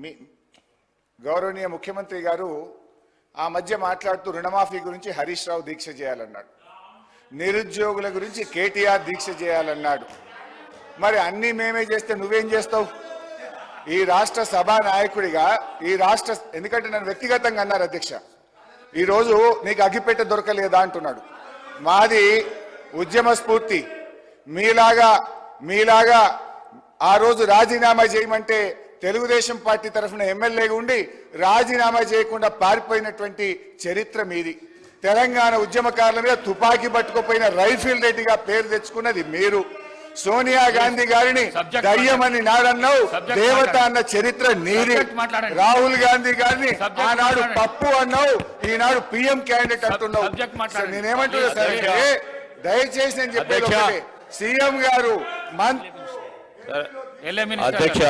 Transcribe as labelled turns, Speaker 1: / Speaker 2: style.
Speaker 1: మీ గౌరవనీయ ముఖ్యమంత్రి గారు ఆ మధ్య మాట్లాడుతూ రుణమాఫీ గురించి హరీష్ రావు దీక్ష చేయాలన్నాడు. నిరుద్యోగుల గురించి కేటీఆర్ దీక్ష చేయాలన్నాడు. మరి అన్నీ మేమే చేస్తే నువ్వేం చేస్తావు? ఈ రాష్ట్ర సభా నాయకుడిగా ఈ రాష్ట్ర ఎందుకంటే నన్ను వ్యక్తిగతంగా అన్నారు అధ్యక్ష. ఈరోజు నీకు అగ్గిపెట్ట దొరకలేదా అంటున్నాడు. మాది ఉద్యమ స్ఫూర్తి. మీలాగా మీలాగా ఆ రోజు రాజీనామా చేయమంటే తెలుగుదేశం పార్టీ తరఫున ఎమ్మెల్యేగా ఉండి రాజీనామా చేయకుండా పారిపోయినటువంటి చరిత్ర మీది. తెలంగాణ ఉద్యమకారుల మీద తుపాకీ పట్టుకుపోయిన రైఫిల్ రెడ్డిగా పేరు తెచ్చుకున్నది మీరు. సోనియా గాంధీ గారిని దయ్యమని నాడన్నావు దేవత. అన్న చరిత్ర నీది. రాహుల్ గాంధీ గారిని ఆనాడు. పప్పు అన్నావు. ఈనాడు పిఎం క్యాండిడేట్ అంటున్నావు. నేనేమంటున్నా సార్ అంటే దయచేసి నేను చెప్పేది సీఎం గారు
Speaker 2: అధ్యక్ష.